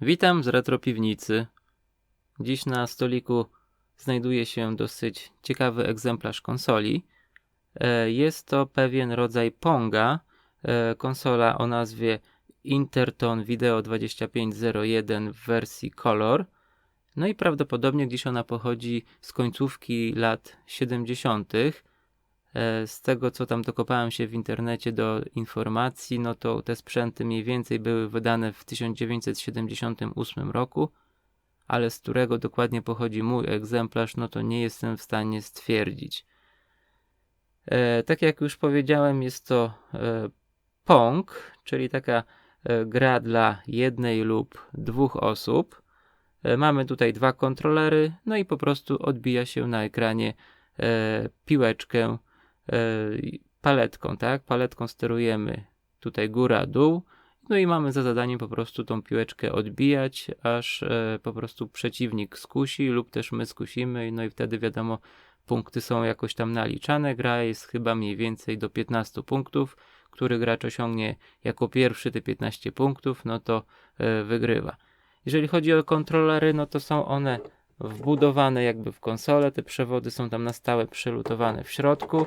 Witam z retro piwnicy. Dziś na stoliku znajduje się dosyć ciekawy egzemplarz konsoli. E, Jest to pewien rodzaj Ponga, e, konsola o nazwie Interton Video 2501 w wersji Color. No i prawdopodobnie gdzieś ona pochodzi z końcówki lat 70. E, Z tego co tam dokopałem się w internecie do informacji, no to te sprzęty mniej więcej były wydane w 1978 roku, ale z którego dokładnie pochodzi mój egzemplarz, no to nie jestem w stanie stwierdzić. E, tak jak już powiedziałem, jest to e, Pong, czyli taka e, gra dla jednej lub dwóch osób. E, mamy tutaj dwa kontrolery, no i po prostu odbija się na ekranie e, piłeczkę paletką, tak? Paletką sterujemy tutaj góra, dół. No i mamy za zadanie po prostu tą piłeczkę odbijać, aż e, po prostu przeciwnik skusi lub też my skusimy. No i wtedy wiadomo, punkty są jakoś tam naliczane. Gra jest chyba mniej więcej do 15 punktów. Który gracz osiągnie jako pierwszy te 15 punktów, no to e, wygrywa. Jeżeli chodzi o kontrolery, no to są one wbudowane jakby w konsolę. Te przewody są tam na stałe przelutowane w środku.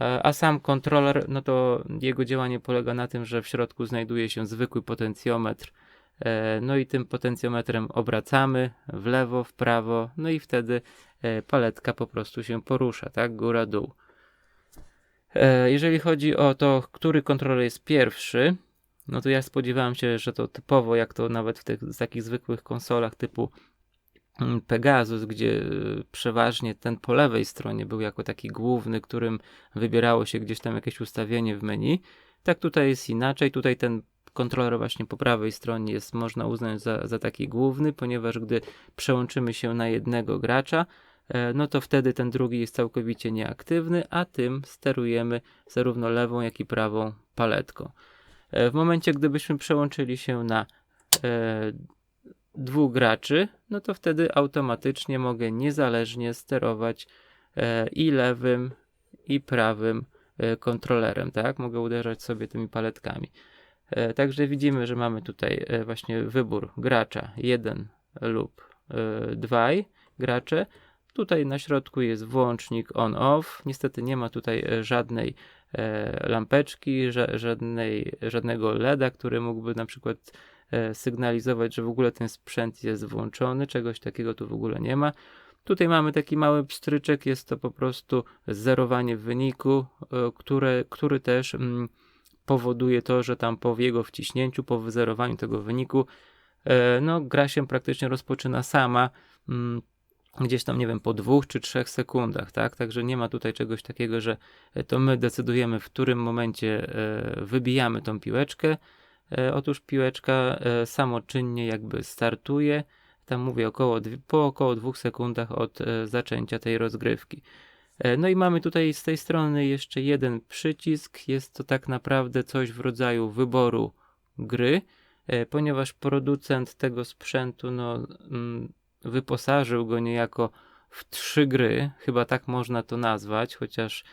E, A sam kontroler, no to jego działanie polega na tym, że w środku znajduje się zwykły potencjometr. E, No i tym potencjometrem obracamy w lewo, w prawo, no i wtedy e, paletka po prostu się porusza, tak? Góra, dół. Jeżeli chodzi o to, który kontroler jest pierwszy, no to ja spodziewałem się, że to typowo, jak to nawet w tych takich zwykłych konsolach typu Pegasus, gdzie y, przeważnie ten po lewej stronie był jako taki główny, którym wybierało się gdzieś tam jakieś ustawienie w menu. Tak tutaj jest inaczej. Tutaj ten kontroler właśnie po prawej stronie jest można uznać za, za taki główny, ponieważ gdy przełączymy się na jednego gracza, e, no to wtedy ten drugi jest całkowicie nieaktywny, a tym sterujemy zarówno lewą, jak i prawą paletką. E, W momencie, gdybyśmy przełączyli się na e, dwóch graczy, no to wtedy automatycznie mogę niezależnie sterować e, i lewym, i prawym e, kontrolerem, tak? Mogę uderzać sobie tymi paletkami. E, także widzimy, że mamy tutaj właśnie wybór gracza 1 lub 2 gracze. Tutaj na środku jest włącznik on-off. Niestety nie ma tutaj żadnej lampeczki, żadnej, żadnego LEDa, który mógłby na przykład sygnalizować, że w ogóle ten sprzęt jest włączony. Czegoś takiego tu w ogóle nie ma. Tutaj mamy taki mały pstryczek, jest to po prostu zerowanie wyniku, które, który też mm, powoduje to, że tam po jego wciśnięciu, po wyzerowaniu tego wyniku, e, no gra się praktycznie rozpoczyna sama, mm, gdzieś tam, nie wiem, po dwóch czy trzech sekundach, tak? Także nie ma tutaj czegoś takiego, że to my decydujemy, w którym momencie e, wybijamy tą piłeczkę. E, otóż piłeczka samoczynnie jakby startuje, tam mówię około, po około dwóch sekundach od zaczęcia tej rozgrywki. E, no i mamy tutaj z tej strony jeszcze jeden przycisk. Jest to tak naprawdę coś w rodzaju wyboru gry, e, ponieważ producent tego sprzętu no, mm, wyposażył go niejako w trzy gry, chyba tak można to nazwać, chociaż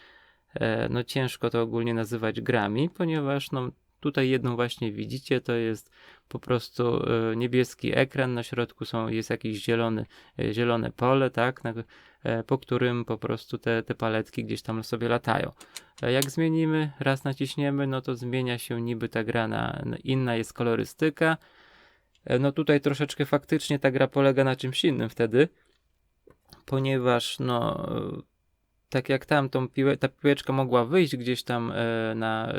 e, no ciężko to ogólnie nazywać grami, ponieważ no, Tutaj jedną właśnie widzicie, to jest po prostu e, niebieski ekran, na środku są, jest jakieś zielony, e, zielone pole, tak, na, e, po którym po prostu te, te paletki gdzieś tam sobie latają. Jak zmienimy, raz naciśniemy, no to zmienia się niby ta gra na, inna jest kolorystyka. No tutaj troszeczkę faktycznie ta gra polega na czymś innym wtedy, ponieważ no tak jak tam tą ta piłeczka mogła wyjść gdzieś tam e, na, e,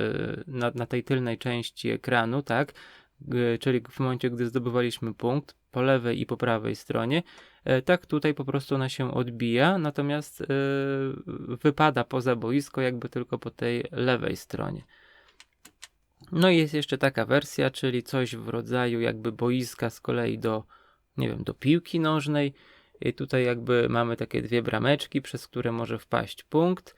na, na tej tylnej części ekranu, tak? czyli w momencie, gdy zdobywaliśmy punkt po lewej i po prawej stronie, e, tak tutaj po prostu ona się odbija, natomiast wypada poza boisko jakby tylko po tej lewej stronie. No i jest jeszcze taka wersja, czyli coś w rodzaju jakby boiska z kolei do, nie wiem, do piłki nożnej, i tutaj jakby mamy takie dwie brameczki, przez które może wpaść punkt.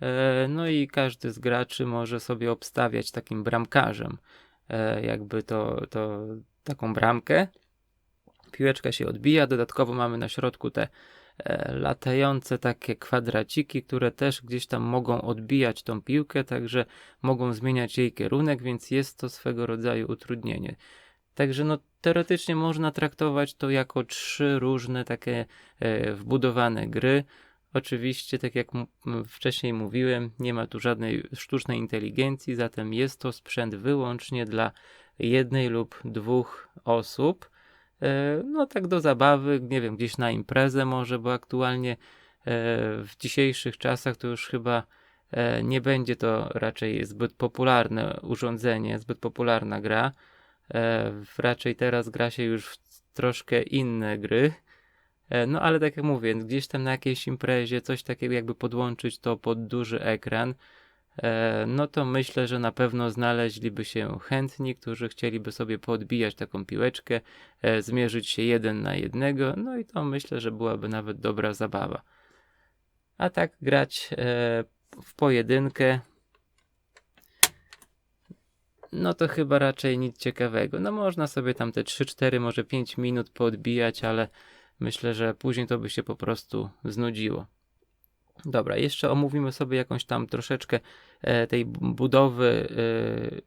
E, no i każdy z graczy może sobie obstawiać takim bramkarzem, e, jakby to, to taką bramkę. Piłeczka się odbija, dodatkowo mamy na środku te e, latające takie kwadraciki, które też gdzieś tam mogą odbijać tą piłkę, także mogą zmieniać jej kierunek, więc jest to swego rodzaju utrudnienie. Także no, teoretycznie można traktować to jako trzy różne takie e, wbudowane gry. Oczywiście, tak jak wcześniej mówiłem, nie ma tu żadnej sztucznej inteligencji, zatem jest to sprzęt wyłącznie dla jednej lub dwóch osób. E, no tak do zabawy, nie wiem, gdzieś na imprezę może, bo aktualnie e, w dzisiejszych czasach to już chyba nie będzie to raczej zbyt popularne urządzenie, zbyt popularna gra. E, raczej teraz gra się już w troszkę inne gry. E, no ale tak jak mówię, gdzieś tam na jakiejś imprezie coś takiego jakby podłączyć to pod duży ekran, e, no to myślę, że na pewno znaleźliby się chętni, którzy chcieliby sobie podbijać taką piłeczkę, zmierzyć się jeden na jednego, no i to myślę, że byłaby nawet dobra zabawa. A tak grać w pojedynkę no to chyba raczej nic ciekawego. No można sobie tam te 3-4, może 5 minut podbijać, ale myślę, że później to by się po prostu znudziło. Dobra, jeszcze omówimy sobie jakąś tam troszeczkę e, tej budowy, e,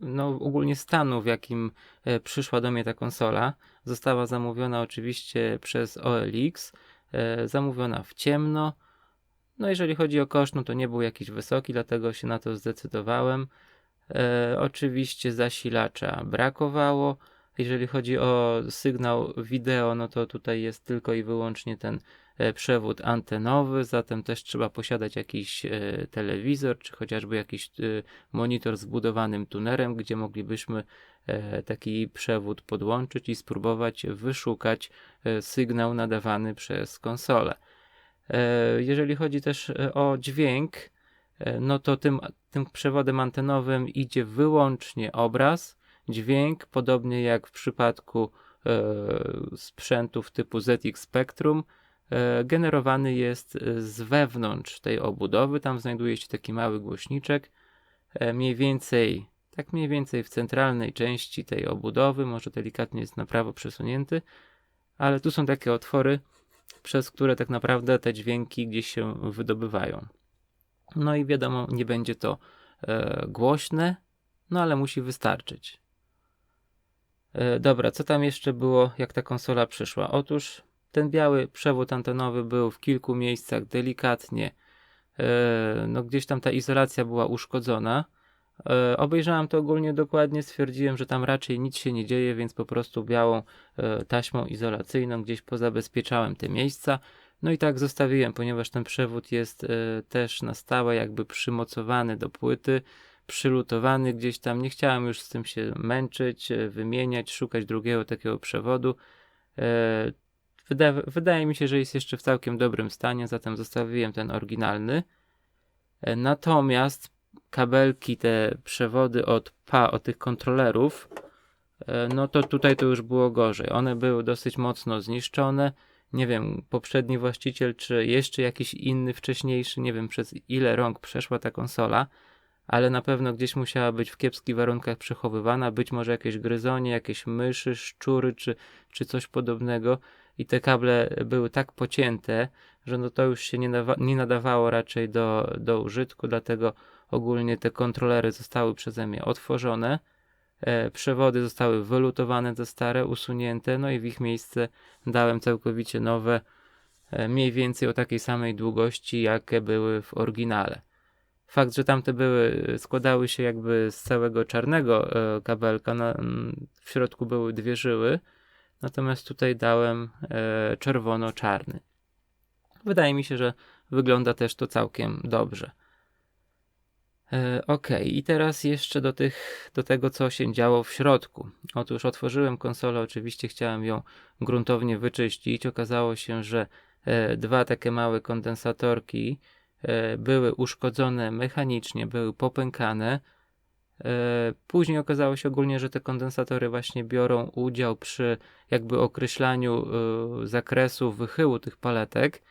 no ogólnie stanu, w jakim e, przyszła do mnie ta konsola. Została zamówiona oczywiście przez OLX, zamówiona w ciemno. No jeżeli chodzi o koszt, no to nie był jakiś wysoki, dlatego się na to zdecydowałem. E, oczywiście zasilacza brakowało. Jeżeli chodzi o sygnał wideo, no to tutaj jest tylko i wyłącznie ten e, przewód antenowy, zatem też trzeba posiadać jakiś e, telewizor, czy chociażby jakiś e, monitor z wbudowanym tunerem, gdzie moglibyśmy e, taki przewód podłączyć i spróbować wyszukać e, sygnał nadawany przez konsolę. Jeżeli chodzi też o dźwięk, E, no to tym, tym przewodem antenowym idzie wyłącznie obraz, dźwięk, podobnie jak w przypadku e, sprzętów typu ZX Spectrum, e, generowany jest z wewnątrz tej obudowy. Tam znajduje się taki mały głośniczek, e, mniej więcej tak mniej więcej w centralnej części tej obudowy, może delikatnie jest na prawo przesunięty, ale tu są takie otwory, przez które tak naprawdę te dźwięki gdzieś się wydobywają. No i wiadomo, nie będzie to e, głośne, no ale musi wystarczyć. E, dobra, co tam jeszcze było, jak ta konsola przyszła? Otóż ten biały przewód antenowy był w kilku miejscach delikatnie, e, no gdzieś tam ta izolacja była uszkodzona. E, obejrzałem to ogólnie dokładnie, stwierdziłem, że tam raczej nic się nie dzieje, więc po prostu białą e, taśmą izolacyjną gdzieś pozabezpieczałem te miejsca. No i tak zostawiłem, ponieważ ten przewód jest e, też na stałe jakby przymocowany do płyty, przylutowany gdzieś tam. Nie chciałem już z tym się męczyć, wymieniać, szukać drugiego takiego przewodu. Wyda wydaje mi się, że jest jeszcze w całkiem dobrym stanie, zatem zostawiłem ten oryginalny. Natomiast kabelki, te przewody od PA, od tych kontrolerów, e, no to tutaj to już było gorzej. One były dosyć mocno zniszczone. Nie wiem, poprzedni właściciel, czy jeszcze jakiś inny, wcześniejszy, nie wiem przez ile rąk przeszła ta konsola, ale na pewno gdzieś musiała być w kiepskich warunkach przechowywana. Być może jakieś gryzonie, jakieś myszy, szczury, czy, czy coś podobnego. I te kable były tak pocięte, że no to już się nie, nie nadawało raczej do, do użytku, dlatego Ogólnie te kontrolery zostały przeze mnie otworzone. E, przewody zostały wylutowane te stare, usunięte, no i w ich miejsce dałem całkowicie nowe, e, mniej więcej o takiej samej długości, jakie były w oryginale. Fakt, że tamte były, składały się jakby z całego czarnego e, kabelka, na, w środku były dwie żyły, natomiast tutaj dałem czerwono-czarny. Wydaje mi się, że wygląda też to całkiem dobrze. E, ok, i teraz jeszcze do, tych, do tego, co się działo w środku. Otóż otworzyłem konsolę, oczywiście chciałem ją gruntownie wyczyścić. Okazało się, że e, dwa takie małe kondensatorki e, były uszkodzone mechanicznie, były popękane. Później okazało się ogólnie, że te kondensatory właśnie biorą udział przy jakby określaniu zakresu wychyłu tych paletek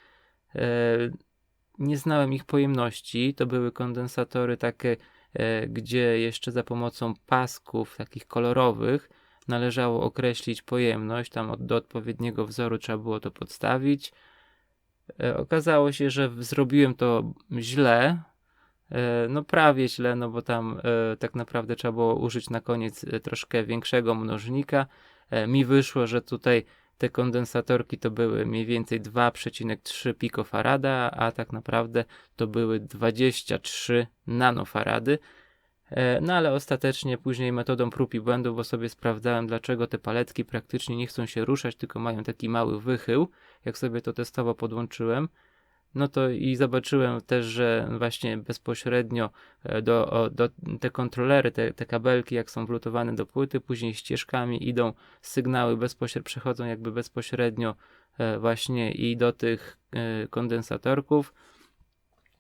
nie znałem ich pojemności. To były kondensatory takie, e, gdzie jeszcze za pomocą pasków takich kolorowych należało określić pojemność. Tam do odpowiedniego wzoru trzeba było to podstawić. E, okazało się, że zrobiłem to źle. E, no prawie źle, no bo tam tak naprawdę trzeba było użyć na koniec troszkę większego mnożnika. Mi wyszło, że tutaj te kondensatorki to były mniej więcej 2,3 pikofarada, a tak naprawdę to były 23 nanofarady. E, no ale ostatecznie później metodą prób i błędów, bo sobie sprawdzałem, dlaczego te paletki praktycznie nie chcą się ruszać, tylko mają taki mały wychył. Jak sobie to testowo podłączyłem, no to i zobaczyłem też, że właśnie bezpośrednio e, do, do te kontrolery, te, te kabelki, jak są wlutowane do płyty, później ścieżkami idą sygnały bezpośrednio, przechodzą jakby bezpośrednio e, właśnie i do tych e, kondensatorków.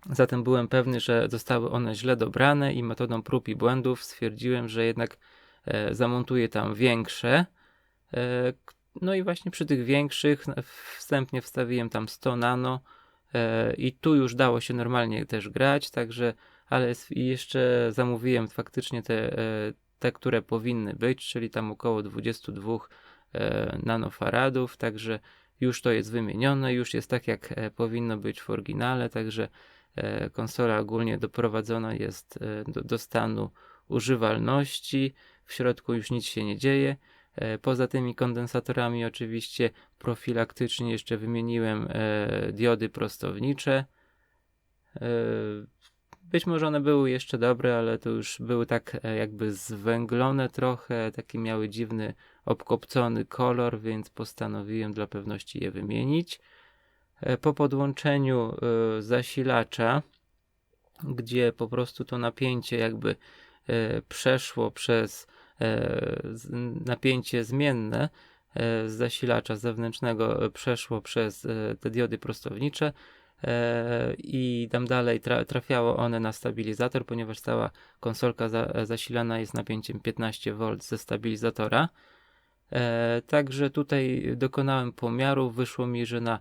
Zatem byłem pewny, że zostały one źle dobrane i metodą prób i błędów stwierdziłem, że jednak zamontuję tam większe. No i właśnie przy tych większych wstępnie wstawiłem tam 100 nano, i tu już dało się normalnie też grać, także, ale jeszcze zamówiłem faktycznie te, e, te, które powinny być, czyli tam około 22 e, nanofaradów, także już to jest wymienione, już jest tak jak powinno być w oryginale, także konsola ogólnie doprowadzona jest do, do stanu używalności, w środku już nic się nie dzieje. E, poza tymi kondensatorami oczywiście profilaktycznie jeszcze wymieniłem e, diody prostownicze. E, być może one były jeszcze dobre, ale to już były tak jakby zwęglone trochę, taki miały dziwny obkopcony kolor, więc postanowiłem dla pewności je wymienić. Po podłączeniu zasilacza, gdzie po prostu to napięcie jakby przeszło przez napięcie zmienne e, z zasilacza zewnętrznego przeszło przez e, te diody prostownicze i tam dalej trafiało one na stabilizator, ponieważ cała konsolka zasilana jest napięciem 15V ze stabilizatora. Także tutaj dokonałem pomiaru, wyszło mi, że na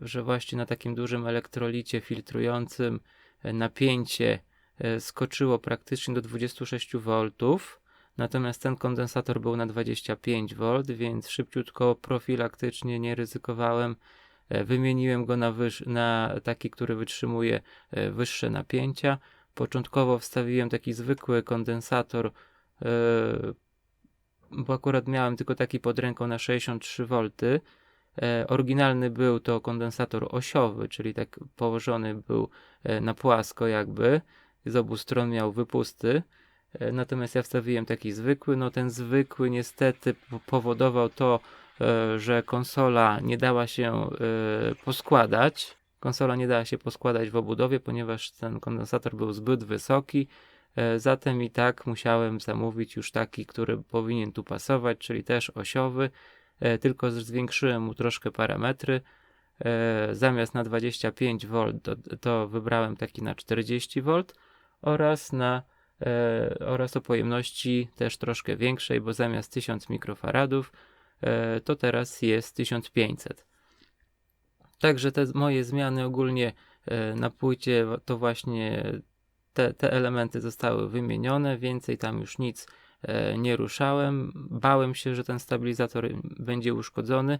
że właśnie na takim dużym elektrolicie filtrującym napięcie e, skoczyło praktycznie do 26 V. Natomiast ten kondensator był na 25 V, więc szybciutko, profilaktycznie nie ryzykowałem. E, Wymieniłem go na, na taki, który wytrzymuje e, wyższe napięcia. Początkowo wstawiłem taki zwykły kondensator, e, bo akurat miałem tylko taki pod ręką na 63 V. E, Oryginalny był to kondensator osiowy, czyli tak położony był e, na płasko jakby. Z obu stron miał wypusty. E, Natomiast ja wstawiłem taki zwykły. No ten zwykły niestety po- powodował to, e, że konsola nie dała się e, poskładać. Konsola nie dała się poskładać w obudowie, ponieważ ten kondensator był zbyt wysoki. Zatem i tak musiałem zamówić już taki, który powinien tu pasować, czyli też osiowy. Tylko zwiększyłem mu troszkę parametry. Zamiast na 25 V to, to wybrałem taki na 40 V oraz na e, oraz o pojemności też troszkę większej, bo zamiast 1000 mikrofaradów e, to teraz jest 1500. Także te moje zmiany ogólnie e, na płycie to właśnie te, te elementy zostały wymienione, więcej tam już nic e, nie ruszałem. Bałem się, że ten stabilizator będzie uszkodzony.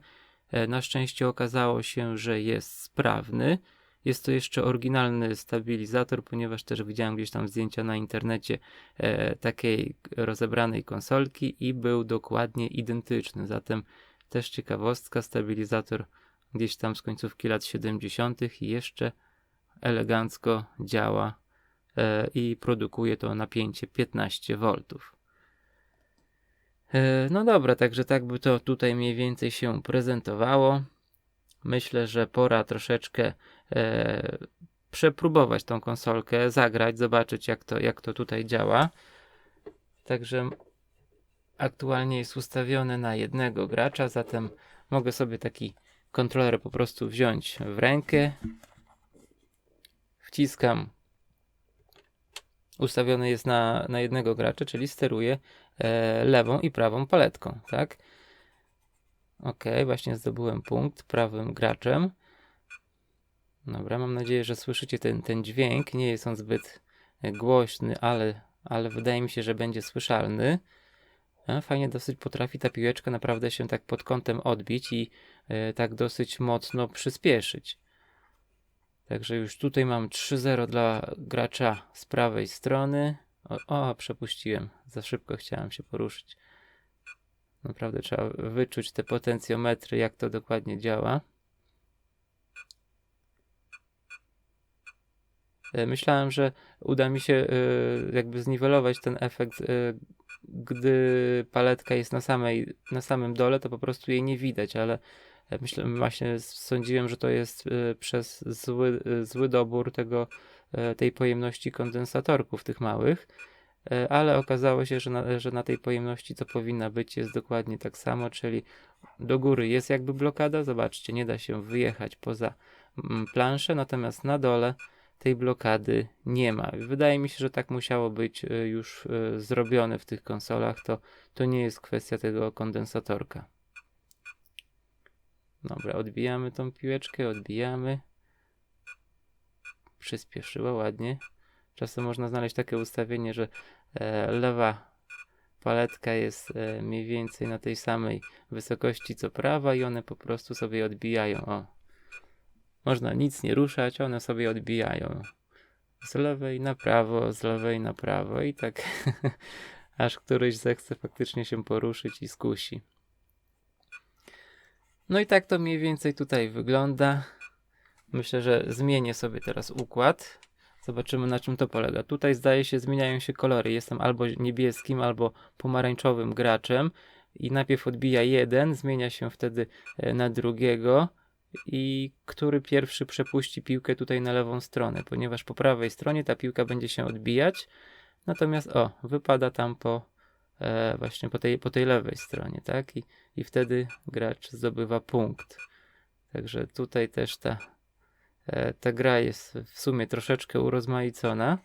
E, Na szczęście okazało się, że jest sprawny. Jest to jeszcze oryginalny stabilizator, ponieważ też widziałem gdzieś tam zdjęcia na internecie e, takiej rozebranej konsolki i był dokładnie identyczny. Zatem też ciekawostka, stabilizator gdzieś tam z końcówki lat 70. i jeszcze elegancko działa e, i produkuje to napięcie 15 V. E, No dobra, także tak by to tutaj mniej więcej się prezentowało. Myślę, że pora troszeczkę e, przepróbować tą konsolkę, zagrać, zobaczyć jak to, jak to tutaj działa. Także aktualnie jest ustawione na jednego gracza, zatem mogę sobie taki kontroler po prostu wziąć w rękę. Wciskam. Ustawiony jest na, na jednego gracza, czyli steruję e, lewą i prawą paletką, tak? Ok, właśnie zdobyłem punkt prawym graczem. Dobra, mam nadzieję, że słyszycie ten, ten dźwięk. Nie jest on zbyt e, głośny, ale, ale wydaje mi się, że będzie słyszalny. A, fajnie dosyć potrafi ta piłeczka naprawdę się tak pod kątem odbić i e, tak dosyć mocno przyspieszyć. Także już tutaj mam 3-0 dla gracza z prawej strony. O, o, przepuściłem. Za szybko chciałem się poruszyć. Naprawdę trzeba wyczuć te potencjometry, jak to dokładnie działa. E, Myślałem, że uda mi się e, jakby zniwelować ten efekt, e, gdy paletka jest na, samej, na samym dole, to po prostu jej nie widać, ale myślę, właśnie sądziłem, że to jest przez zły, zły dobór tego, tej pojemności kondensatorków tych małych. E, ale okazało się, że na, że na tej pojemności, co powinna być, jest dokładnie tak samo, czyli do góry jest jakby blokada, zobaczcie, nie da się wyjechać poza mm, planszę, natomiast na dole tej blokady nie ma. Wydaje mi się, że tak musiało być e, już e, zrobione w tych konsolach, to, to nie jest kwestia tego kondensatorka. Dobra, odbijamy tą piłeczkę, odbijamy. Przyspieszyło ładnie. Czasem można znaleźć takie ustawienie, że lewa paletka jest e, mniej więcej na tej samej wysokości co prawa i one po prostu sobie odbijają. O. Można nic nie ruszać, one sobie odbijają. Z lewej na prawo, z lewej na prawo i tak aż któryś zechce faktycznie się poruszyć i skusi. No i tak to mniej więcej tutaj wygląda. Myślę, że zmienię sobie teraz układ. Zobaczymy na czym to polega. Tutaj zdaje się zmieniają się kolory. Jestem albo niebieskim, albo pomarańczowym graczem i najpierw odbija jeden, zmienia się wtedy e, na drugiego i który pierwszy przepuści piłkę tutaj na lewą stronę, ponieważ po prawej stronie ta piłka będzie się odbijać, natomiast o, wypada tam po e, właśnie po tej, po tej lewej stronie, tak? I, I wtedy gracz zdobywa punkt. Także tutaj też ta ta gra jest w sumie troszeczkę urozmaicona.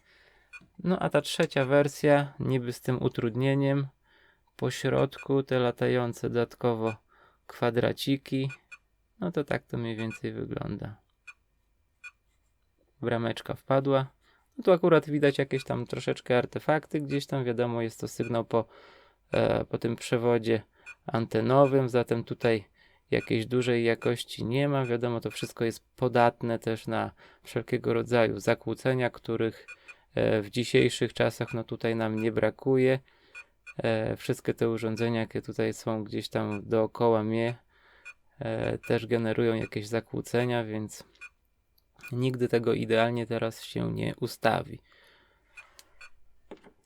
No a ta trzecia wersja, niby z tym utrudnieniem, po środku te latające dodatkowo kwadraciki. No to tak to mniej więcej wygląda. Brameczka wpadła. No tu akurat widać jakieś tam troszeczkę artefakty, gdzieś tam wiadomo jest to sygnał po, e, po tym przewodzie antenowym, zatem tutaj jakiejś dużej jakości nie ma. Wiadomo, to wszystko jest podatne też na wszelkiego rodzaju zakłócenia, których e, w dzisiejszych czasach no tutaj nam nie brakuje. E, wszystkie te urządzenia, jakie tutaj są gdzieś tam dookoła mnie, e, też generują jakieś zakłócenia, więc nigdy tego idealnie teraz się nie ustawi.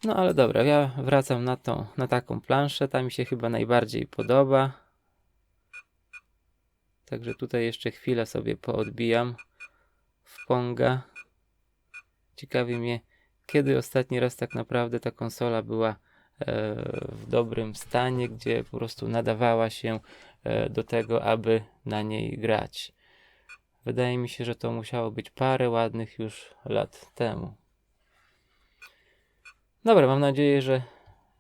No ale dobra, ja wracam na, tą, na taką planszę, ta mi się chyba najbardziej podoba. Także tutaj jeszcze chwilę sobie poodbijam w Ponga. Ciekawi mnie, kiedy ostatni raz tak naprawdę ta konsola była e, w dobrym stanie, gdzie po prostu nadawała się e, do tego, aby na niej grać. Wydaje mi się, że to musiało być parę ładnych już lat temu. Dobra, mam nadzieję, że,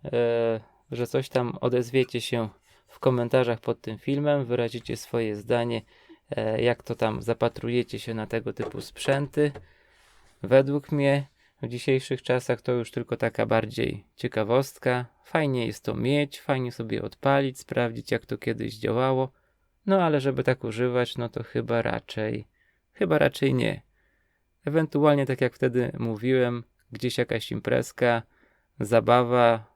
e, że coś tam odezwiecie się w komentarzach pod tym filmem, wyrazicie swoje zdanie, e, jak to tam zapatrujecie się na tego typu sprzęty. Według mnie w dzisiejszych czasach to już tylko taka bardziej ciekawostka. Fajnie jest to mieć, fajnie sobie odpalić, sprawdzić jak to kiedyś działało. No ale żeby tak używać, no to chyba raczej, chyba raczej nie. Ewentualnie tak jak wtedy mówiłem, gdzieś jakaś imprezka, zabawa,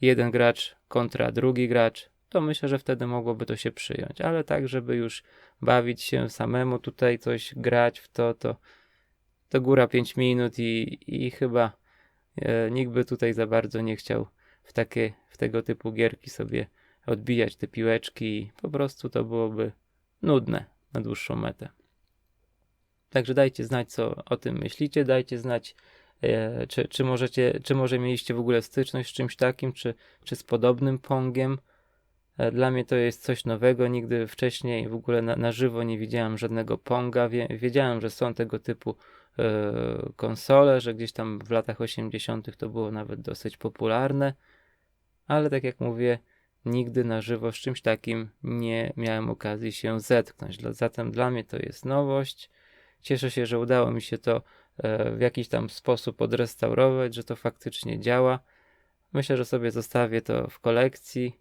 jeden gracz kontra drugi gracz, to myślę, że wtedy mogłoby to się przyjąć. Ale tak, żeby już bawić się samemu, tutaj coś grać w to, to, to góra 5 minut i, i chyba e, nikt by tutaj za bardzo nie chciał w takie, w tego typu gierki sobie odbijać te piłeczki. Po prostu to byłoby nudne na dłuższą metę. Także dajcie znać, co o tym myślicie. Dajcie znać, czy, czy, możecie, czy może mieliście w ogóle styczność z czymś takim, czy, czy z podobnym Pongiem? E, dla mnie to jest coś nowego. Nigdy wcześniej w ogóle na, na żywo nie widziałem żadnego Ponga. Wie, wiedziałem, że są tego typu e, konsole, że gdzieś tam w latach 80. to było nawet dosyć popularne, ale tak jak mówię, nigdy na żywo z czymś takim nie miałem okazji się zetknąć. Zatem dla mnie to jest nowość. Cieszę się, że udało mi się to E, w jakiś tam sposób odrestaurować, że to faktycznie działa. Myślę, że sobie zostawię to w kolekcji.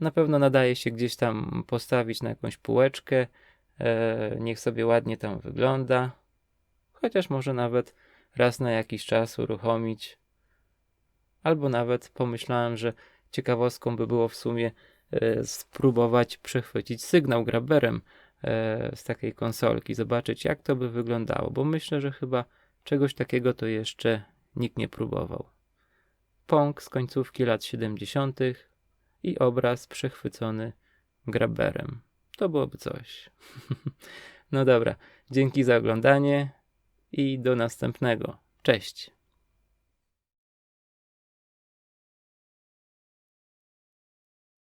Na pewno nadaje się gdzieś tam postawić na jakąś półeczkę. E, niech sobie ładnie tam wygląda. Chociaż może nawet raz na jakiś czas uruchomić. Albo nawet pomyślałem, że ciekawostką by było w sumie e, spróbować przechwycić sygnał graberem E, z takiej konsolki, zobaczyć jak to by wyglądało, bo myślę, że chyba czegoś takiego to jeszcze nikt nie próbował. Pong z końcówki lat 70. i obraz przechwycony graberem. To byłoby coś. no dobra, dzięki za oglądanie i do następnego. Cześć.